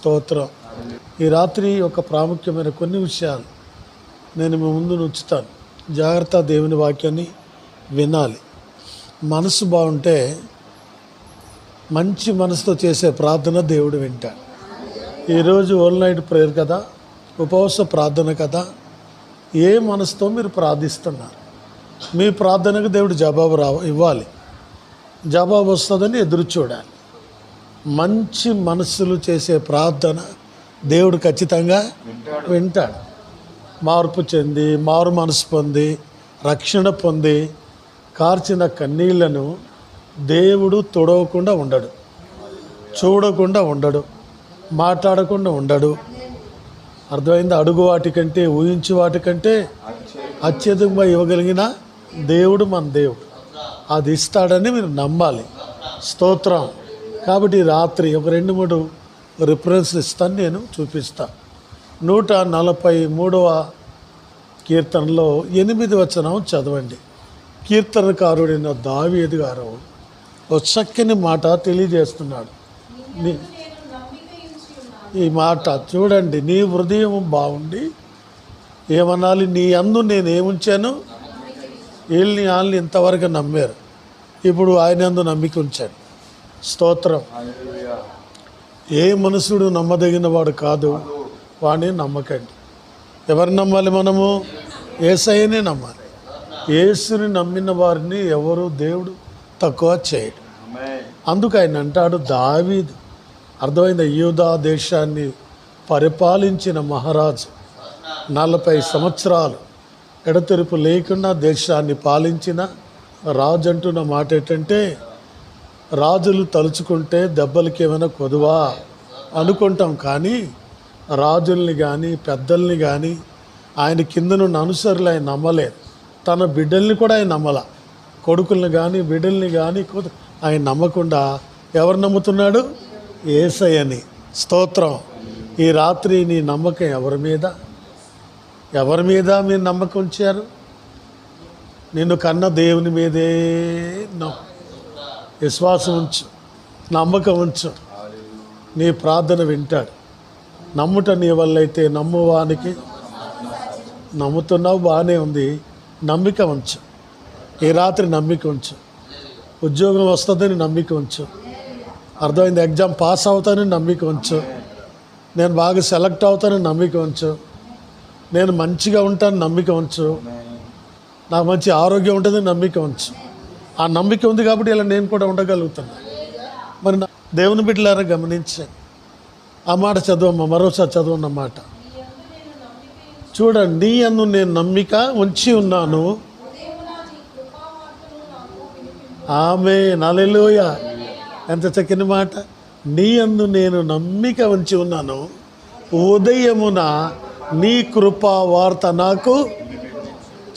స్తోత్రం. ఈ రాత్రి ఒక ప్రాముఖ్యమైన కొన్ని విషయాలు నేను మీ ముందు ఉంచుతాను. జాగ్రత్త దేవుని వాక్యాన్ని వినాలి. మనసు బాగుంటే మంచి మనసుతో చేసే ప్రార్థన దేవుడు వింటాడు ఈరోజు ఓల్ నైట్ ప్రేయర్ కదా ఉపవాస ప్రార్థన కదా ఏ మనసుతో మీరు ప్రార్థిస్తున్నారు? మీ ప్రార్థనకు దేవుడు జవాబు రా ఇవ్వాలి. జవాబు వస్తుందని ఎదురు చూడాలి. మంచి మనస్సులు చేసే ప్రార్థన దేవుడు ఖచ్చితంగా వింటాడు. మార్పు చెంది మారు మనసు పొంది రక్షణ పొంది కార్చిన కన్నీళ్ళను దేవుడు తొడవకుండా ఉండడు. చూడకుండా ఉండడు. మాట్లాడకుండా ఉండడు. అర్థమైంది? అడుగు వాటికంటే ఊహించి వాటికంటే అత్యధికంగా ఇవ్వగలిగిన దేవుడు మన దేవుడు. అది ఇస్తాడని మీరు నమ్మాలి. స్తోత్రం. కాబట్టి రాత్రి ఒక రెండు మూడు రిఫరెన్స్ ఇస్తాను నేను చూపిస్తా. నూట నలభై మూడవ కీర్తనలో ఎనిమిది వచనం చదవండి. కీర్తనకారుడైన దావేది గారు ఒక చక్కని మాట తెలియజేస్తున్నాడు. నీ- ఈ మాట చూడండి నీ హృదయం బాగుండి ఏమనాలి నీ అందు నేను ఏముంచాను వీళ్ళని వాళ్ళని ఇంతవరకు నమ్మారు. ఇప్పుడు ఆయన అందు నమ్మిక ఉంచాను స్తోత్రం. ఏ మనుషుడు నమ్మదగిన వాడు కాదు వాడిని నమ్మకండి. ఎవరు నమ్మాలి మనము? ఏసయ్యనే నమ్మాలి. యేసుని నమ్మిన వారిని ఎవరు దేవుడు తక్కువ చేయడు. అందుకు ఆయన అంటాడు దావీదు. అర్థమైన యూదా దేశాన్ని పరిపాలించిన మహారాజు నలభై సంవత్సరాలు ఎడతెరుపు లేకుండా దేశాన్ని పాలించిన రాజు అంటున్న మాట ఏంటంటే రాజులు తలుచుకుంటే దెబ్బలకి ఏమైనా కొదువా? అనుకుంటాం కానీ రాజుల్ని కానీ పెద్దల్ని కానీ ఆయన కిందనున్న అనుసరులు ఆయన నమ్మలేదు. తన బిడ్డల్ని కూడా ఆయన నమ్మల. కొడుకుల్ని కానీ బిడ్డల్ని కానీ ఆయన నమ్మకుండా ఎవరు నమ్ముతున్నాడు? ఏసయ్యని. స్తోత్రం. ఈ రాత్రి నీ నమ్మకం ఎవరి మీద? ఎవరి మీద మీరు నమ్మకం ఉంచారు? నిన్ను కన్న దేవుని మీదే నమ్ము. విశ్వాసం ఉంచు నమ్మకం ఉంచు. నీ ప్రార్థన వింటాడు. నమ్ముట నీ వల్ల అయితే నమ్మువానికి నమ్ముతున్నావు బాగానే ఉంది. నమ్మిక ఉంచు. ఈ రాత్రి నమ్మిక ఉంచు. ఉద్యోగం వస్తుందని నమ్మిక ఉంచు. అర్థమైంది? ఎగ్జామ్ పాస్ అవుతానని నమ్మిక ఉంచు. నేను బాగా సెలెక్ట్ అవుతానని నమ్మిక ఉంచు. నేను మంచిగా ఉంటాను నమ్మిక ఉంచు. నాకు మంచి ఆరోగ్యం ఉంటుందని నమ్మిక ఉంచు. ఆ నమ్మిక ఉంది కాబట్టి ఇలా నేను కూడా ఉండగలుగుతున్నా. మరి నా దేవుని బిడ్డలారా గమనించండి. ఆ మాట చదవమ్మా మరోసారి చదవన్న మాట. చూడండి నీ అందు నేను నమ్మిక ఉంచి ఉన్నాను. ఆమె నలెలోయ ఎంత చక్కని మాట. నీ అందు నేను నమ్మిక ఉంచి ఉన్నాను. ఉదయమున నీ కృపా వార్త నాకు.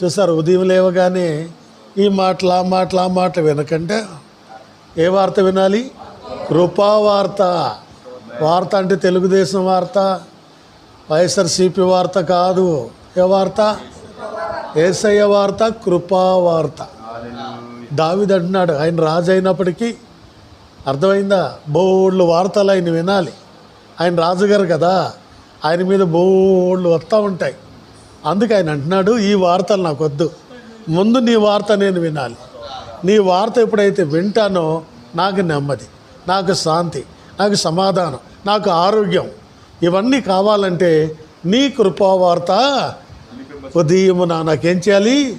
చూసారు ఉదయం లేవగానే ఈ మాటలు ఆ మాటలు ఆ మాట వినకంటే ఏ వార్త వినాలి? కృపా వార్త. వార్త అంటే తెలుగుదేశం వార్త వైఎస్ఆర్సీపీ వార్త కాదు. ఏ వార్త? ఏసయ్య వార్త కృపా వార్త. దావిది అంటున్నాడు ఆయన రాజు అయినప్పటికీ అర్థమైందా? బోళ్ళు వార్తలు ఆయన వినాలి. ఆయన రాజుగారు కదా ఆయన మీద బోళ్ళు వస్తూ ఉంటాయి. అందుకే ఆయన అంటున్నాడు ఈ వార్తలు నాకు వద్దు. ముందు నీ వార్త నేను వినాలి. నీ వార్త ఎప్పుడైతే వింటానో నాకు నెమ్మది నాకు శాంతి నాకు సమాధానం నాకు ఆరోగ్యం ఇవన్నీ కావాలంటే నీ కృపా వార్త ఉదయమున నాకేం చేయాలి?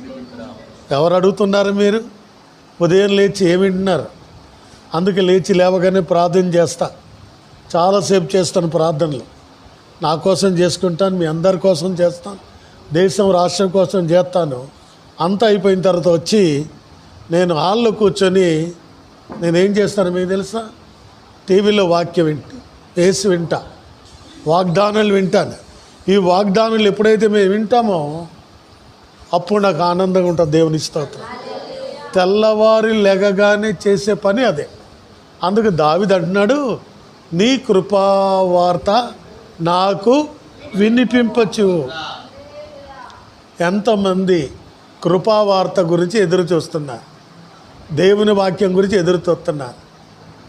ఎవరు అడుగుతున్నారు మీరు? ఉదయం లేచి ఏమి వింటున్నారు? అందుకే లేచి లేవగానే ప్రార్థన చేస్తా. చాలాసేపు చేస్తాను ప్రార్థనలు. నా కోసం చేసుకుంటాను మీ అందరి కోసం చేస్తాను దేశం రాష్ట్రం కోసం చేస్తాను. అంతా అయిపోయిన తర్వాత వచ్చి నేను హాల్లో కూర్చొని నేనేం చేస్తాను మీకు తెలుసా? టీవీలో వాక్యం వింట వేసి వింటా వాగ్దానాలు వింటాను. ఈ వాగ్దానాలు ఎప్పుడైతే మేము వింటామో అప్పుడు నాకు ఆనందంగా ఉంటుంది దేవుని స్తోత్రం. తెల్లవారి లెగగానే చేసే పని అదే. అందుకు దావిది అంటున్నాడు నీ కృపా వార్త నాకు వినిపింపచ్చు ఎంతమంది కృపావార్త గురించి ఎదురు చూస్తున్నారు దేవుని వాక్యం గురించి ఎదురు చూస్తున్నారు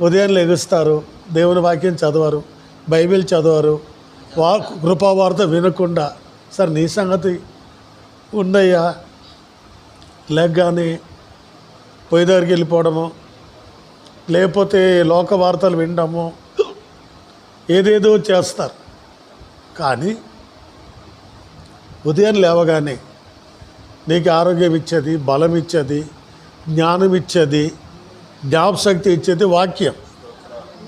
ఉదయం లెగుస్తారు దేవుని వాక్యం చదవరు బైబిల్ చదవరు వా కృపావార్త వినకుండా సార్ నీ సంగతి ఉండయ్యా లేకగానే పొయ్యి దగ్గరికి వెళ్ళిపోవడము లేకపోతే లోక వార్తలు వినడము ఏదేదో చేస్తారు. కానీ ఉదయం లేవగానే నీకు ఆరోగ్యం ఇచ్చేది బలం ఇచ్చేది జ్ఞానం ఇచ్చేది జ్ఞాపశక్తి ఇచ్చేది వాక్యం.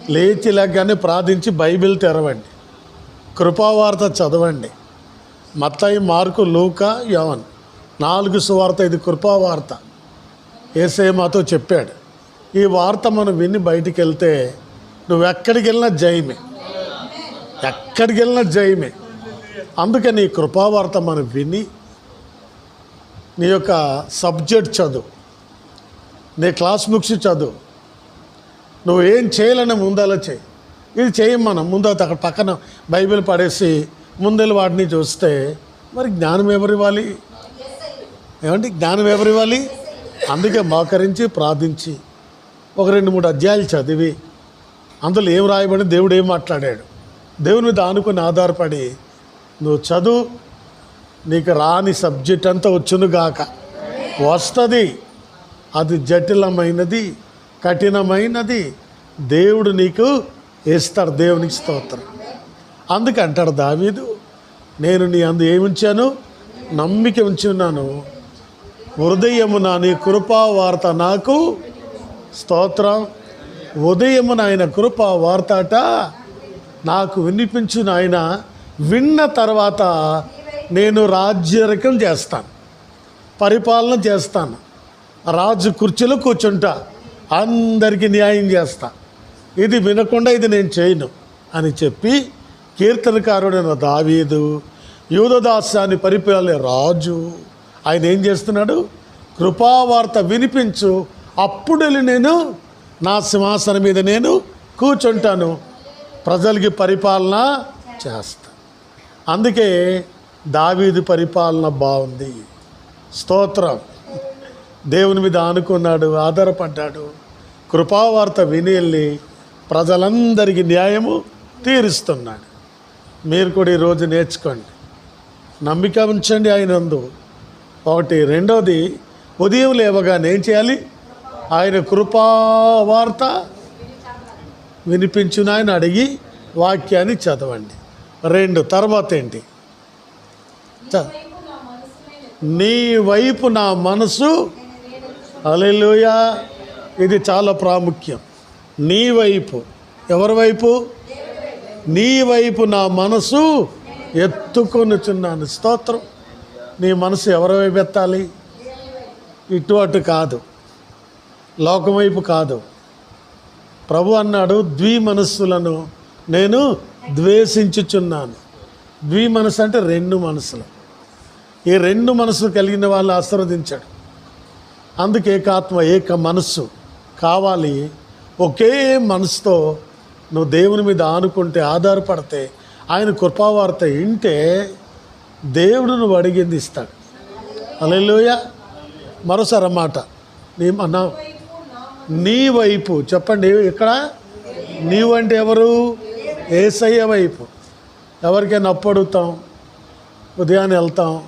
లేచి లేకనే ప్రార్థించి బైబిల్ తెరవండి. కృపావార్త చదవండి. మత్తయి మార్కు లూక యవన్ నాలుగు సువార్త ఇది కృపావార్త. ఏసే మాతో చెప్పాడు ఈ వార్త మనం విని బయటికి వెళ్తే నువ్వు ఎక్కడికి వెళ్ళినా జయమే. ఎక్కడికి వెళ్ళినా జయమే. అందుకని ఈ కృపావార్త మనం విని నీ యొక్క సబ్జెక్ట్ చదువు. నీ క్లాస్ బుక్స్ చదువు. నువ్వు ఏం చేయాలని ముందలా చేయి. ఇది చేయం మనం. ముందు అక్కడ పక్కన బైబిల్ పడేసి ముందల వాటిని చూస్తే మరి జ్ఞానం ఎవరు ఇవ్వాలి? ఏమంటే జ్ఞానం ఎవరు ఇవ్వాలి? అందుకే మోకరించి ప్రార్థించి. ఒక రెండు మూడు అధ్యాయాలు చదివి. అందులో ఏం రాయబడి దేవుడు ఏం మాట్లాడాడు? దేవుని మీద ఆనుకొని ఆధారపడి నువ్వు చదువు నీకు రాని సబ్జెక్ట్ అంతా వచ్చునుగాక వస్తుంది. అది జటిలమైనది కఠినమైనది. దేవుడు నీకు ఇస్తాడు దేవునికి స్తోత్రం. అందుకే అంటాడు దావీదు నేను నీ అందు ఏముంచాను నమ్మిక ఉంచి ఉన్నాను. హృదయము నా నీ కృపా వార్త నాకు స్తోత్రం. ఉదయము నాయన కృపా వార్తట నాకు వినిపించు నాయన విన్న తర్వాత నేను రాజ్యరకం చేస్తాను. పరిపాలన చేస్తాను. రాజు కుర్చీలో కూర్చుంటా. అందరికీ న్యాయం చేస్తా. ఇది వినకుండా ఇది నేను చేయను అని చెప్పి కీర్తనకారుడైన దావీదు యూదదాస్యాన్ని పరిపాలనే రాజు ఆయన ఏం చేస్తున్నాడు? కృపావార్త వినిపించు. అప్పుడు నేను నా సింహాసనం మీద నేను కూర్చుంటాను. ప్రజలకి పరిపాలన చేస్తా. అందుకే దావీది పరిపాలన బాగుంది. స్తోత్రం. దేవుని మీద ఆనుకున్నాడు ఆధారపడ్డాడు. కృపావార్త విని వెళ్ళి ప్రజలందరికీ న్యాయము తీరుస్తున్నాడు. మీరు కూడా ఈరోజు నేర్చుకోండి. నమ్మిక ఉంచండి ఆయన అందు ఒకటి. రెండవది ఉదయం లేవగానే ఏం చేయాలి? ఆయన కృపావార్త వినిపించిన ఆయన అడిగి వాక్యాన్ని చదవండి. రెండు. తర్వాత ఏంటి? నీ వైపు నా మనసు. అలెలుయా ఇది చాలా ప్రాముఖ్యం. నీ వైపు. ఎవరి వైపు? నీ వైపు నా మనసు. ఎత్తుకొనిచున్నాను. స్తోత్రం. నీ మనసు ఎవరి వైపు ఎత్తాలి? ఇటు అటు కాదు. లోకం వైపు కాదు. ప్రభు అన్నాడు ద్వి మనస్సులను నేను ద్వేషించుచున్నాను. ద్వి మనసు అంటే రెండు మనసులు. ఈ రెండు మనసులు కలిగిన వాళ్ళు ఆశీర్వదించాడు. అందుకే ఏకాత్మ ఏక మనస్సు కావాలి. ఒకే మనసుతో నువ్వు దేవుని మీద ఆనుకుంటే ఆధారపడితే ఆయన కృపావార్త వింటే దేవుడు నువ్వు అడిగింది ఇస్తాడు. అలెలోయ మరోసారి అన్నమాట నీ నా నీ వైపు చెప్పండి ఇక్కడ నీవంటే ఎవరు? ఏసయ్య వైపు. ఎవరికైనా అప్పు అడుగుతాం ఉదయాన్నే వెళ్తాం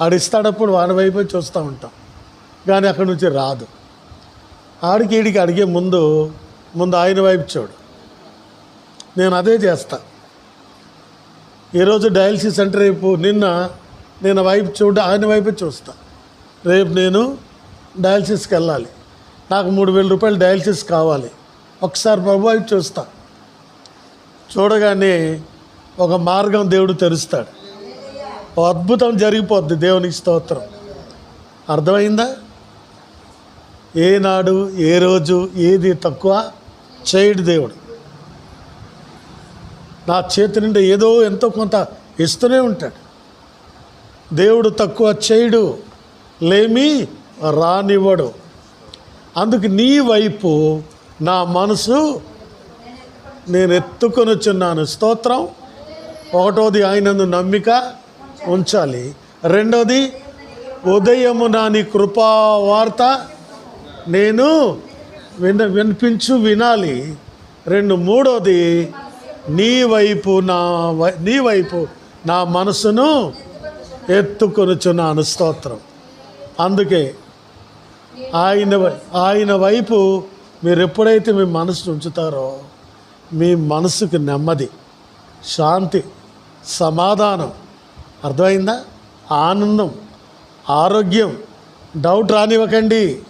ఆడిస్తాడప్పుడు వాడి వైపు చూస్తూ ఉంటాం. కానీ అక్కడి నుంచి రాదు. ఆడికి ఈడికి అడిగే ముందు ముందు ఆయన వైపు చూడు. నేను అదే చేస్తా. ఈరోజు డయాలసిస్ సెంటర్ రేపు నిన్న నేను వైపు చూడ ఆయన వైపు చూస్తా. రేపు నేను డయాలసిస్కి వెళ్ళాలి. నాకు మూడు వేల రూపాయలు డయాలసిస్ కావాలి. ఒకసారి ప్రభు వైపు చూస్తా. చూడగానే ఒక మార్గం దేవుడు తెరుస్తాడు. అద్భుతం జరిగిపోద్ది దేవునికి స్తోత్రం. అర్థమైందా? ఏనాడు ఏ రోజు ఏది తక్కువ చేయడు దేవుడు. నా చేతి నుండి ఏదో ఎంతో కొంత ఇస్తూనే ఉంటాడు. దేవుడు తక్కువ చేయడు లేమి రానివ్వడు. అందుకు నీ వైపు నా మనసు నేను ఎత్తుకొని వచ్చున్నాను స్తోత్రం. ఒకటోది ఆయనందు నమ్మిక ఉంచాలి. రెండోది ఉదయము నాని నీ కృపా వార్త నేను విన వినిపించు వినాలి. రెండు మూడోది నీ వైపు నా వై- నీ వైపు నా మనసును ఎత్తుకొనుచున్నాను స్తోత్రం. అందుకే ఆయన వై- ఆయన వైపు మీరు ఎప్పుడైతే మీ మనసు ఉంచుతారో మీ మనసుకు నెమ్మది శాంతి సమాధానం అర్థమైందా? ఆనందం ఆరోగ్యం డౌట్ రానివ్వకండి.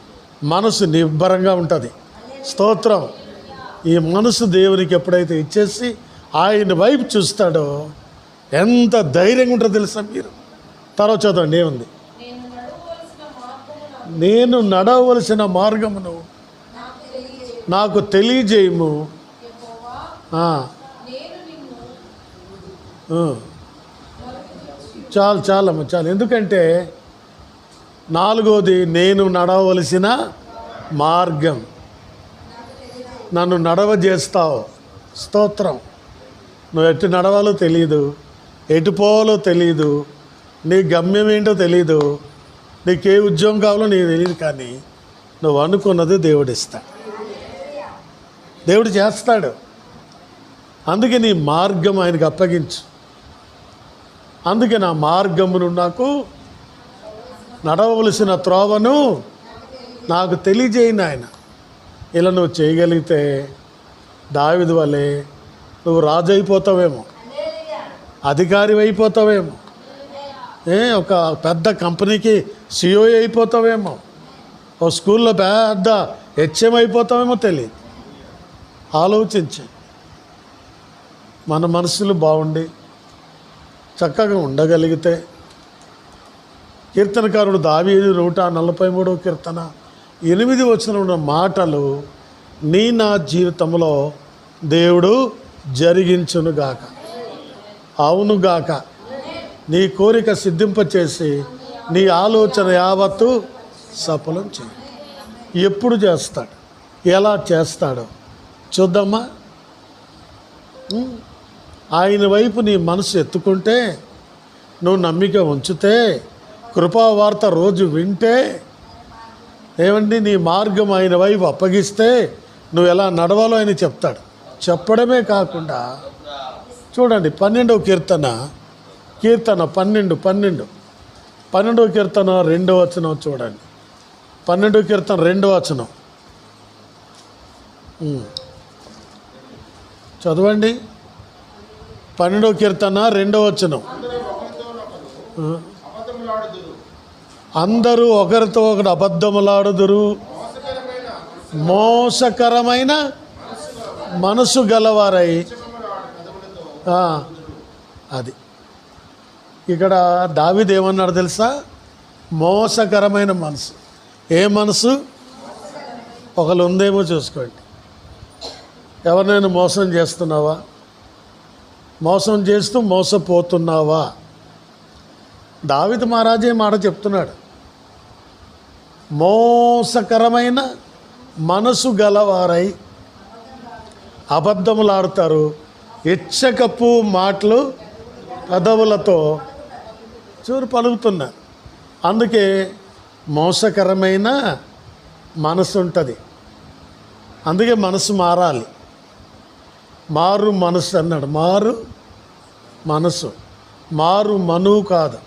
మనసు నిబ్బరంగా ఉంటుంది. స్తోత్రం. ఈ మనసు దేవునికి ఎప్పుడైతే ఇచ్చేసి ఆయన వైపు చూస్తాడో ఎంత ధైర్యంగా ఉంటుందో తెలుసా మీరు? తర్వాత చదవండి ఏముంది నేను నడవలసిన మార్గమును నాకు తెలియజేయము. ఆ. చాలు చాలమ్మ చాలు. ఎందుకంటే నాలుగోది నేను నడవలసిన మార్గం. నన్ను నడవజేస్తావు. స్తోత్రం. నువ్వు ఎటు నడవాలో తెలియదు ఎటు పోవాలో తెలియదు నీ గమ్యం ఏంటో తెలియదు నీకు ఏ ఉద్యోగం కావాలో నీకు తెలియదు కానీ నువ్వు అనుకున్నది దేవుడు ఇస్తాడు దేవుడు చేస్తాడు. అందుకే నీ మార్గం ఆయనకు అప్పగించు. అందుకే నా మార్గమును నాకు నడవలసిన త్రోవను నాకు తెలియజేయను ఆయన. ఇలా నువ్వు చేయగలిగితే దావిది వలె నువ్వు రాజు అయిపోతావేమో అధికారి అయిపోతావేమో ఏ ఒక పెద్ద కంపెనీకి సిఓ అయిపోతావేమో ఓ స్కూల్లో పెద్ద హెచ్ఎం అయిపోతావేమో తెలియదు. ఆలోచించి. మన మనసులు బాగుండి చక్కగా ఉండగలిగితే కీర్తనకారుడు దావీదు నూట నలభై మూడవ కీర్తన ఎనిమిది వచ్చిన ఉన్న మాటలు నీ నా జీవితంలో దేవుడు జరిగించునుగాక అవునుగాక నీ కోరిక సిద్ధింపచేసి నీ ఆలోచన యావత్తు సఫలం చేయి. ఎప్పుడు చేస్తాడు? ఎలా చేస్తాడో చూద్దామా? ఆయన వైపు నీ మనసు ఎత్తుకుంటే నువ్వు నమ్మిక ఉంచితే కృపావార్త రోజు వింటే ఏమండి నీ మార్గం ఆయన వైపు అప్పగిస్తే నువ్వు ఎలా నడవాలో ఆయన చెప్తాడు. చెప్పడమే కాకుండా చూడండి పన్నెండవ కీర్తన కీర్తన పన్నెండు పన్నెండు. పన్నెండవ కీర్తన రెండవ వచనం చూడండి. పన్నెండవ కీర్తన రెండవ వచనం. చదవండి. పన్నెండవ కీర్తన రెండవ వచనం. అందరూ ఒకరితో ఒకరు అబద్ధములాడుదురు. మోసకరమైన మనసు గలవారై. అది. ఇక్కడ దావిది ఏమన్నాడు తెలుసా? మోసకరమైన మనసు. ఏ మనసు? ఒకళ్ళు ఉందేమో చూసుకోండి. ఎవరినైనా మోసం చేస్తున్నావా? మోసం చేస్తూ మోసపోతున్నావా? దావిత మహారాజే మాట చెప్తున్నాడు? మోసకరమైన మనసు గలవారై అబద్ధములాడతారు. ఇచ్చకప్పు మాటలు పదవులతో చూరు పలుకుతున్నారు. అందుకే మోసకరమైన మనసు ఉంటుంది అందుకే మనసు మారాలి. మారు మనసు అన్నాడు. మారు మనసు మారు మనువు కాదు.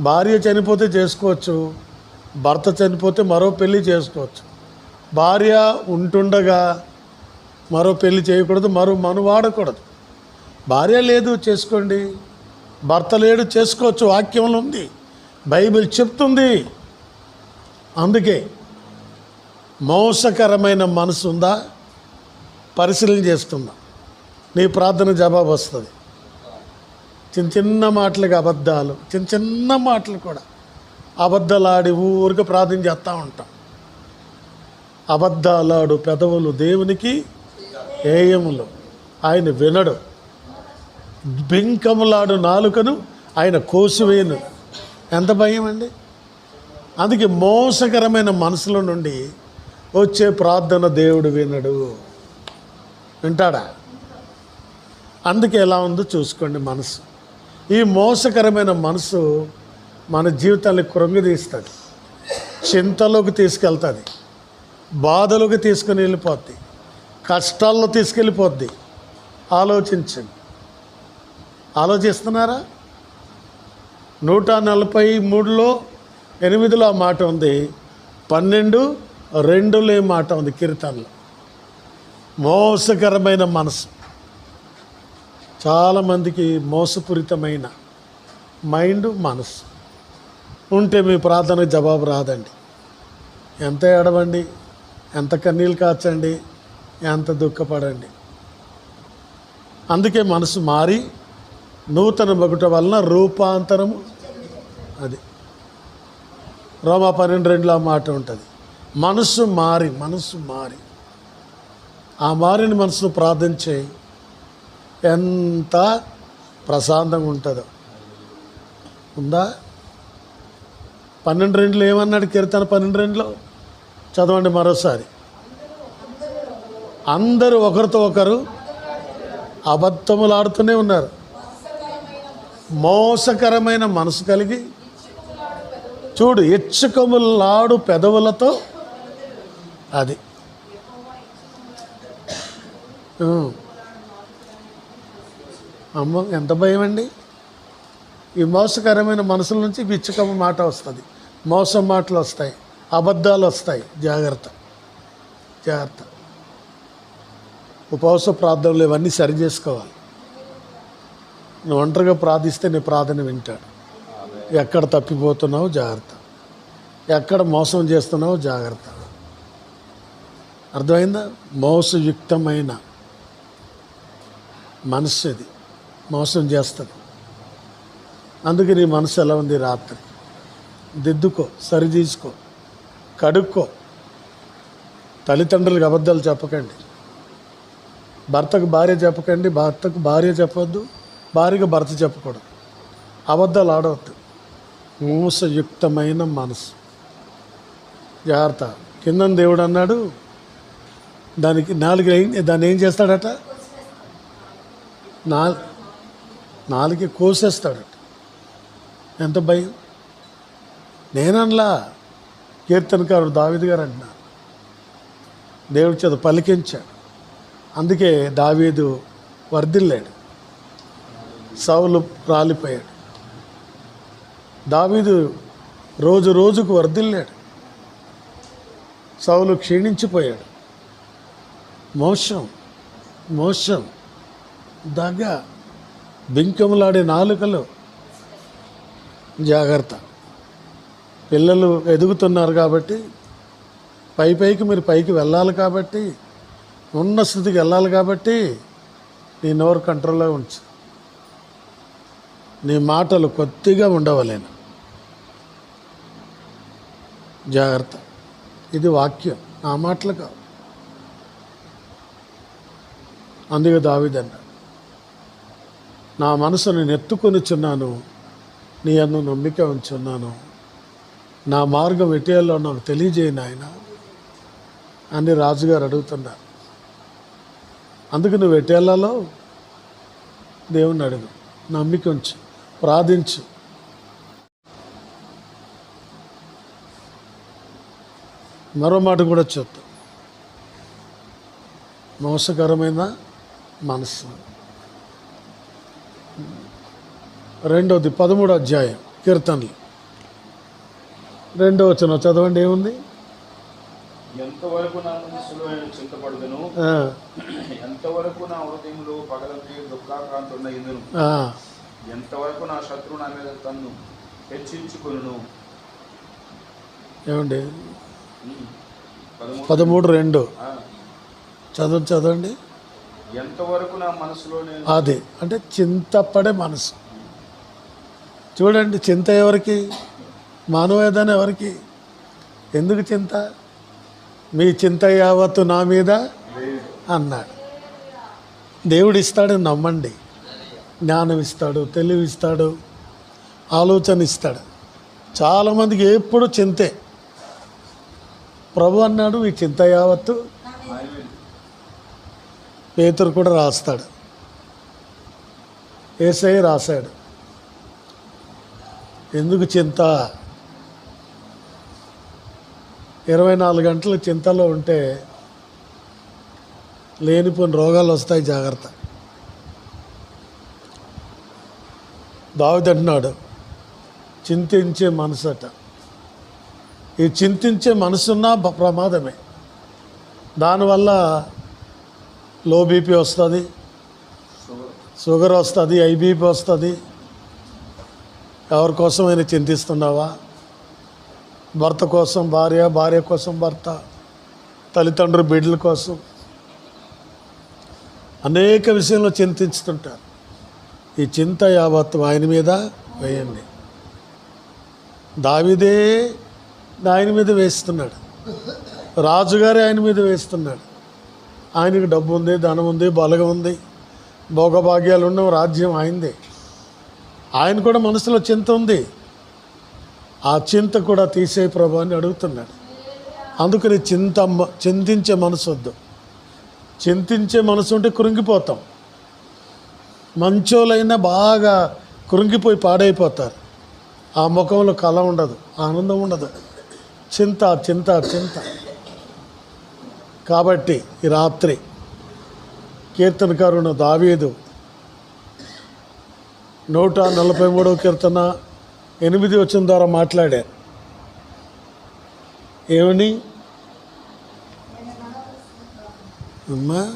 భార్య చనిపోతే చేసుకోవచ్చు. భర్త చనిపోతే మరో పెళ్ళి చేసుకోవచ్చు. భార్య ఉంటుండగా మరో పెళ్ళి చేయకూడదు మరో మను వాడకూడదు. భార్య లేదు చేసుకోండి. భర్త లేడు చేసుకోవచ్చు. వాక్యంలో ఉంది. బైబిల్ చెప్తుంది. అందుకే మోసకరమైన మనసు ఉందా? పరిశీలన చేస్తున్నా నీ ప్రార్థన జవాబు వస్తుంది. చిన్న చిన్న మాటలకు అబద్ధాలు చిన్న చిన్న మాటలు కూడా అబద్ధాలాడి ఊరికి ప్రార్థన చేస్తూ ఉంటాం. అబద్ధాలాడు పెదవులు దేవునికి ఏయములు ఆయన వినడు. బింకములాడు నాలుకను ఆయన కోసివేయను. ఎంత భయం అండి? అందుకే మోసకరమైన మనసులో నుండి వచ్చే ప్రార్థన దేవుడు వినడు. వింటాడా? అందుకే ఎలా ఉందో చూసుకోండి మనసు. ఈ మోసకరమైన మనసు మన జీవితాన్ని కృంగదీస్తుంది. చింతలోకి తీసుకెళ్తుంది. బాధలోకి తీసుకుని వెళ్ళిపోద్ది. కష్టాల్లో తీసుకెళ్ళిపోద్ది. ఆలోచించండి. ఆలోచిస్తున్నారా? నూట నలభై మూడులో ఎనిమిదిలో ఆ మాట ఉంది. పన్నెండు రెండులో మాట ఉంది కీర్తనలో. మోసకరమైన మనసు. చాలామందికి మోసపూరితమైన మైండ్ మనసు. ఉంటే మీ ప్రార్థనకు జవాబు రాదండి. ఎంత ఏడవండి ఎంత కన్నీళ్ళు కాచండి ఎంత దుఃఖపడండి. అందుకే మనసు మారి నూతన మగుట వలన రూపాంతరము అది. రోమా పన్నెండు రెండులో మాట ఉంటుంది. మనసు మారి మనసు మారి. ఆ మారిన మనసును ప్రార్థన చేయి ఎంత ప్రశాంతంగా ఉంటుందో. ఉందా? పన్నెండు రెండులో ఏమన్నాడు కీర్తన పన్నెండు రెండులో? చదవండి మరోసారి. అందరూ ఒకరితో ఒకరు అబద్ధములు ఆడుతూనే ఉన్నారు. మోసకరమైన మనసు కలిగి చూడు ఎచ్చుకములాడు పెదవులతో అది. అమ్మ ఎంత భయం అండి ఈ మోసకరమైన మనసుల నుంచి విచ్చుకమ్మ మాట వస్తుంది. మోసం మాటలు వస్తాయి. అబద్ధాలు వస్తాయి. జాగ్రత్త. జాగ్రత్త. ఉపవాస ప్రార్థనలు ఇవన్నీ సరి చేసుకోవాలి. నువ్వు ఒంటరిగా ప్రార్థిస్తే నీ ప్రార్థన వింటాడు. ఎక్కడ తప్పిపోతున్నావు జాగ్రత్త. ఎక్కడ మోసం చేస్తున్నావు జాగ్రత్త. అర్థమైందా? మోసయుక్తమైన మనస్సు ఇది మోసం చేస్తుంది. అందుకే నీ మనసు ఎలా ఉంది రాత్రి? దిద్దుకో సరిదీసుకో కడుక్కో. తల్లిదండ్రులకు అబద్ధాలు చెప్పకండి. భర్తకు భార్య చెప్పకండి భర్తకు భార్య చెప్పొద్దు భార్యకు భర్త చెప్పకూడదు. అబద్ధాలు ఆడవద్దు. మోసయుక్తమైన మనసు జాగ్రత్త. కింద దేవుడు అన్నాడు దానికి నాలుగు దాన్ని ఏం చేస్తాడట? నా నాలుగు కోసేస్తాడట ఎంత భయం? నేనన్లా కీర్తనకారుడు దావిది గారు అంటున్నారు. దేవుడి చేత పలికించాడు. అందుకే దావీదు వర్ధిల్లాడు. సౌలు రాలిపోయాడు. దావీదు రోజు రోజుకు వర్ధిల్లాడు. సౌలు క్షీణించిపోయాడు. మోసం మోసం దగ్గ బింకములాడే నాలుకలు. జాగ్రత్త. పిల్లలు ఎదుగుతున్నారు కాబట్టి పై పైకి మీరు పైకి వెళ్ళాలి కాబట్టి ఉన్న స్థితికి వెళ్ళాలి కాబట్టి నీ నోరు కంట్రోల్లో ఉంచు. నీ మాటలు కొద్దిగా ఉండవలేను. జాగ్రత్త. ఇది వాక్యం. నా మాటలు కావు. అందుకే దావిదన్నా నా మనసును నెత్తుకొనిచున్నాను నీ అన్ను నమ్మిక ఉంచున్నాను. నా మార్గం ఎటేలో నాకు తెలియజేయను ఆయన అని రాజుగారు అడుగుతున్నారు. అందుకు నువ్వు ఎటేళ్ళలో దేవుణ్ణి అడుగు నమ్మిక ఉంచు ప్రార్థించు. మరో మాట కూడా చెప్తా మోసకరమైన మనసు రెండవది పదమూడో అధ్యాయం కీర్తనలు. రెండో వచ్చిన చదవండి ఏముంది? ఎంతవరకు నా చింతపడదును? ఎంతవరకు నా హృదయంలో పగలకి దుఃఖాకాంతున్న ఇందును ఎంతవరకు నా శత్రువు నా మీద తన్ను హెచ్చించుకును ఏమండి? పదమూడు. రెండు. చదవ చదవండి ఎంతవరకు నా మనసులో అది అంటే చింతపడే మనసు. చూడండి చింత ఎవరికి? మానవేదన ఎవరికి? ఎందుకు చింత? మీ చింత యావత్తు నా మీద? అన్నాడు. దేవుడు ఇస్తాడు నమ్మండి. జ్ఞానం ఇస్తాడు తెలివి ఇస్తాడు ఆలోచన ఇస్తాడు చాలామందికి ఎప్పుడు చింతే. ప్రభు అన్నాడు మీ చింత యావత్తు పేతురు కూడా రాస్తాడు. ఏసై రాశాడు. ఎందుకు చింత? ఇరవై నాలుగు గంటలు చింతలో ఉంటే లేనిపోని రోగాలు వస్తాయి జాగ్రత్త. దావిదంటున్నాడు చింతించే మనసు అట ఈ చింతించే మనసున్న ప్రమాదమే. దానివల్ల లో బీపీ వస్తుంది షుగర్. వస్తుంది ఐబీపీ వస్తుంది ఎవరి కోసమైనా చింతిస్తున్నావా? భర్త కోసం భార్య భార్య కోసం భర్త తల్లిదండ్రులు బిడ్డల కోసం అనేక విషయంలో చింతిస్తుంటారు. ఈ చింత యావత్తు ఆయన మీద వేయండి. దావిదే ఆయన మీద వేస్తున్నాడు. రాజుగారే ఆయన మీద వేస్తున్నాడు. ఆయనకి డబ్బు ఉంది ధనం ఉంది బలగం ఉంది భోగభాగ్యాలు ఉన్న రాజ్యం ఆయనదే. ఆయన కూడా మనసులో చింత ఉంది. ఆ చింత కూడా తీసే ప్రభు అని అడుగుతున్నాడు. అందుకని చింత చింతించే మనసు వద్దు. చింతించే మనసు ఉంటే కృంగిపోతాం. మంచోలైనా బాగా కృంగిపోయి పాడైపోతారు. ఆ ముఖంలో కళ ఉండదు ఆనందం ఉండదు. చింత చింత చింత. కాబట్టి ఈ రాత్రి కీర్తనకారుడు దావీదు నూట నలభై మూడవ కీర్తన ఎనిమిది వచ్చిన ద్వారా మాట్లాడారు ఏమని? అమ్మా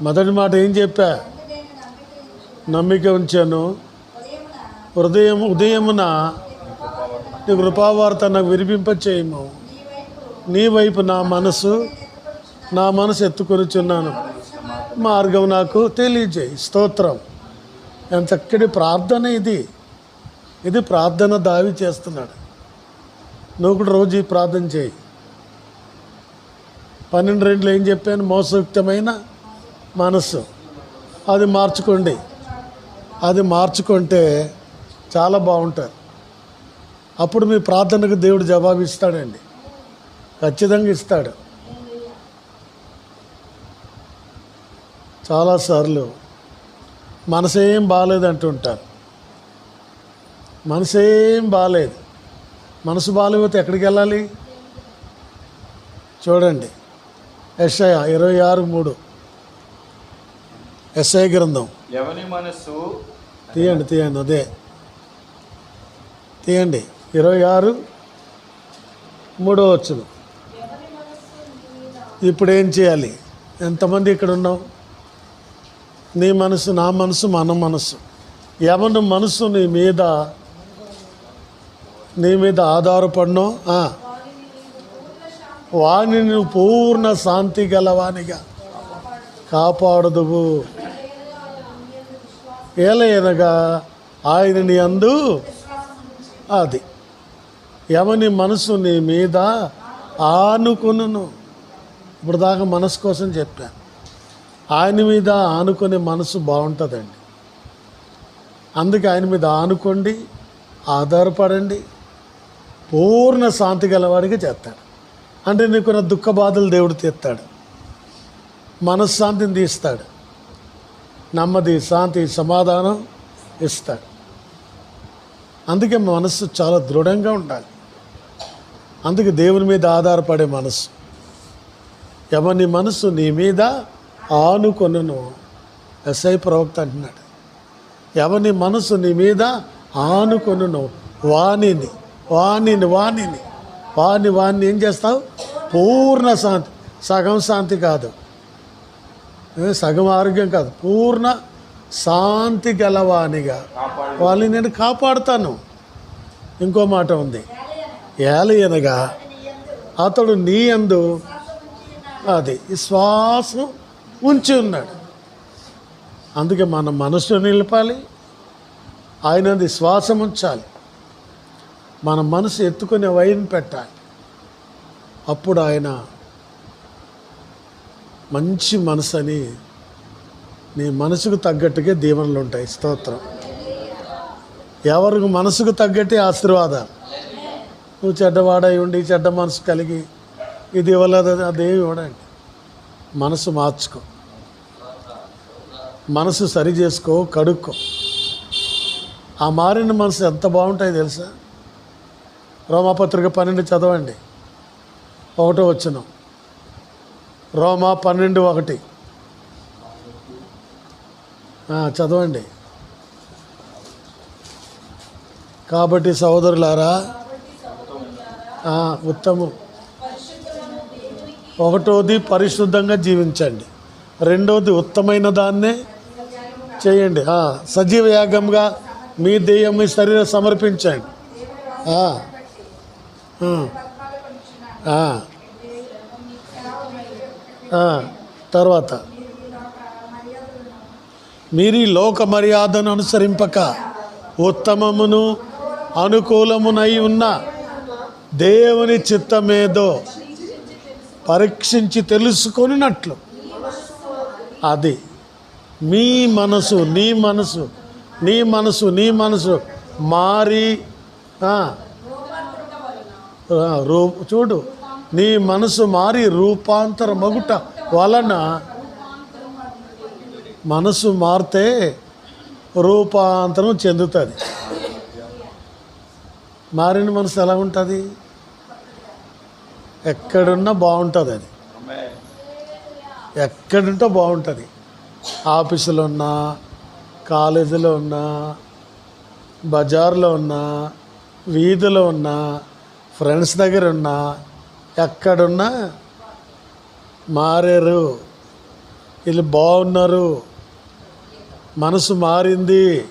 మొదటి మాట ఏం చెప్పా? నమ్మిక ఉంచాను. హృదయం ఉదయమున నీ కృపావార్త నాకు వినిపింప చేయము నీ వైపు నా మనసు నా మనసు ఎత్తుకొనిచున్నాను. మార్గం నాకు తెలియజేయి. స్తోత్రం. ఎంత చక్కటి ప్రార్థన ఇది. ఇది ప్రార్థన దావి చేస్తున్నాడు. నువ్వు కూడా రోజు ఈ ప్రార్థన చేయి. పన్నెండు రెండులో ఏం చెప్పాను? మోసయుక్తమైన మనస్సు. అది మార్చుకోండి. అది మార్చుకుంటే చాలా బాగుంటుంది అప్పుడు మీ ప్రార్థనకు దేవుడు జవాబు ఇస్తాడండి ఖచ్చితంగా ఇస్తాడు. చాలాసార్లు మనసేం బాగాలేదు అంటుంటారు మనసేం బాగాలేదు మనసు బాగాలేకపోతే ఎక్కడికి వెళ్ళాలి? చూడండి. ఎస్ఐ ఇరవై ఆరు మూడు. ఎస్ఐ గ్రంథం. ఎవని మనస్సు? తీయండి తీయండి అదే. తీయండి. ఇరవై ఆరు మూడో వచ్చును ఇప్పుడు ఏం చేయాలి? ఎంతమంది ఇక్కడ ఉన్నాం నీ మనసు నా మనసు మన మనసు. ఎవరి మనసు నీ మీద నీ మీద ఆధారపడినో వాణి నువ్వు పూర్ణ శాంతి గలవానిగా కాపాడదువు. ఏలయనగా ఆయన నీ అందు అది. ఎవని మనసు నీ మీద ఆనుకును ఇప్పుడు దాకా మనసు కోసం చెప్పాను. ఆయన మీద ఆనుకునే మనసు బాగుంటుందండి. అందుకే ఆయన మీద ఆనుకోండి ఆధారపడండి పూర్ణ శాంతి గలవాడిగా చేస్తాడు. అంటే నీకున్న దుఃఖ బాధలు దేవుడు తీస్తాడు. మనశ్శాంతిని తీస్తాడు. నెమ్మది శాంతి సమాధానం ఇస్తాడు. అందుకే మనస్సు చాలా దృఢంగా ఉండాలి. అందుకే దేవుని మీద ఆధారపడే మనస్సు. ఎవరి మనసు నీ మీద ఆనుకొనును. ఎస్ఐ ప్రవక్త అంటున్నాడు. ఎవని మనసు నీ మీద ఆనుకొనును. వాణిని వాణిని వాణిని వాణి వాణ్ణి ఏం చేస్తావు? పూర్ణ శాంతి. సగం శాంతి కాదు. సగం ఆరోగ్యం కాదు. పూర్ణ శాంతి గలవానిగా. వాళ్ళని నేను కాపాడుతాను. ఇంకో మాట ఉంది. ఏలయనగా అతడు నీ అందు అది శ్వాసం ఉంచి ఉన్నాడు. అందుకే మన మనసును నిలపాలి ఆయనది శ్వాసం ఉంచాలి మన మనసు ఎత్తుకునే వైన్ పెట్టాలి. అప్పుడు ఆయన మంచి మనసు అని నీ మనసుకు తగ్గట్టుగా దీవెనలు ఉంటాయి. స్తోత్రం. ఎవరికి మనసుకు తగ్గట్టే ఆశీర్వాదాలు. నువ్వు చెడ్డవాడై ఉండి చెడ్డ మనసు కలిగి ఇది ఇవ్వలేదు అది అదేమి ఇవ్వడండి. మనసు మార్చుకో. మనసు సరి చేసుకో కడుక్కో. ఆ మారిన మనసు ఎంత బాగుంటాయి తెలుసా? రోమాపత్రిక పన్నెండు చదవండి. ఒకటో వచ్చిన రోమా పన్నెండు ఒకటి. చదవండి. కాబట్టి సహోదరులారా ఉత్తమం. ఒకటోది పరిశుద్ధంగా జీవించండి. రెండోది ఉత్తమైన దాన్నే చేయండి. సజీవ యాగంగా మీ దెయ్యం మీ శరీరం సమర్పించండి. తర్వాత మీరు లోక మర్యాదను అనుసరింపక ఉత్తమమును అనుకూలమునై ఉన్న దేవుని చిత్తమేదో పరీక్షించి తెలుసుకొనినట్లు. అది. మీ మనసు నీ మనసు నీ మనసు నీ మనసు మారి రూ చూడు నీ మనసు మారి రూపాంతర మగుట వలన మనసు మారితే రూపాంతరం చెందుతుంది. మారిన మనసు ఎలా ఉంటుంది? ఎక్కడున్నా బాగుంటుంది అది. ఎక్కడుంటే బాగుంటుంది. ఆఫీసులో ఉన్నా కాలేజీలో ఉన్నా బజార్లో ఉన్నా వీధిలో ఉన్నా ఫ్రెండ్స్ దగ్గర ఉన్నా ఎక్కడున్నా మారారు. వీళ్ళు బాగున్నారు. మనసు మారింది.